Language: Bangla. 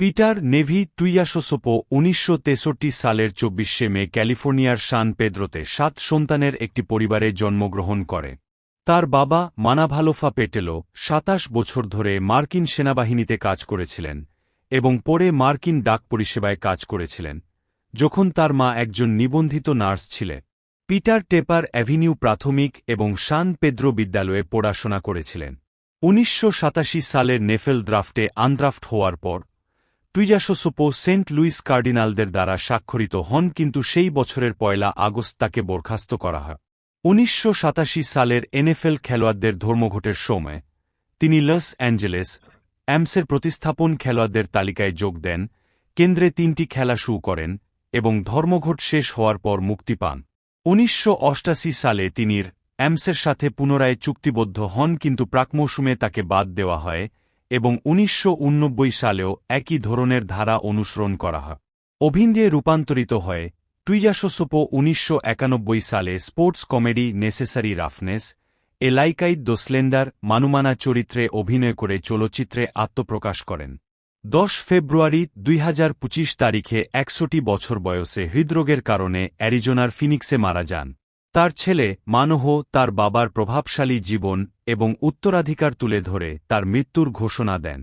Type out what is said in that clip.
পিটার নেভি টুইয়াসোসোপো উনিশশো তেষট্টি সালের চব্বিশে মে ক্যালিফোর্নিয়ার সান পেদ্রোতে সাত সন্তানের একটি পরিবারে জন্মগ্রহণ করে। তার বাবা মানাভালোফা পেটেলো সাতাশ বছর ধরে মার্কিন সেনাবাহিনীতে কাজ করেছিলেন এবং পরে মার্কিন ডাক পরিষেবায় কাজ করেছিলেন, যখন তার মা একজন নিবন্ধিত নার্স ছিলেন পিটার টেপার অ্যাভিনিউ প্রাথমিক এবং সান পেদ্রো বিদ্যালয়ে পড়াশোনা করেছিলেন। উনিশশো সাতাশি সালের নেফেল ড্রাফটে আনড্রাফট হওয়ার পর টুইজাসোসোপো সেন্ট লুইস কার্ডিনালদের দ্বারা স্বাক্ষরিত হন, কিন্তু সেই বছরের পয়লা আগস্ট তাকে বরখাস্ত করা হয়। উনিশশো সাতাশি সালের এনএফএল খেলোয়াড়দের ধর্মঘটের সময়, তিনি লস অ্যাঞ্জেলেস অ্যামসের প্রতিস্থাপন খেলোয়াড়দের তালিকায় যোগ দেন, কেন্দ্রে তিনটি খেলা শুরু করেন এবং ধর্মঘট শেষ হওয়ার পর মুক্তি পান। উনিশশো সালে তিনি অ্যামসের সাথে পুনরায় চুক্তিবদ্ধ হন, কিন্তু প্রাকমৌসুমে তাকে বাদ দেওয়া হয়। এবং উনিশশো সালেও একই ধরনের ধারা অনুসরণ করা হয়। অভিন দিয়ে রূপান্তরিত হয় টুইজাসোসোপো উনিশশো একানব্বই সালে স্পোর্টস কমেডি নেসেসারি রাফনেস, এ এলাইকাইদ দোসলেন্ডার মানুমানা চরিত্রে অভিনয় করে চলচ্চিত্রে আত্মপ্রকাশ করেন। দশ ফেব্রুয়ারি দুই হাজার পঁচিশ তারিখে একশোটি বছর বয়সে হৃদরোগের কারণে অ্যারিজোনার ফিনিক্সে মারা যান। তার ছেলে মানহ তার বাবার প্রভাবশালী জীবন এবং উত্তরাধিকার তুলে ধরে তার মৃত্যুর ঘোষণা দেন।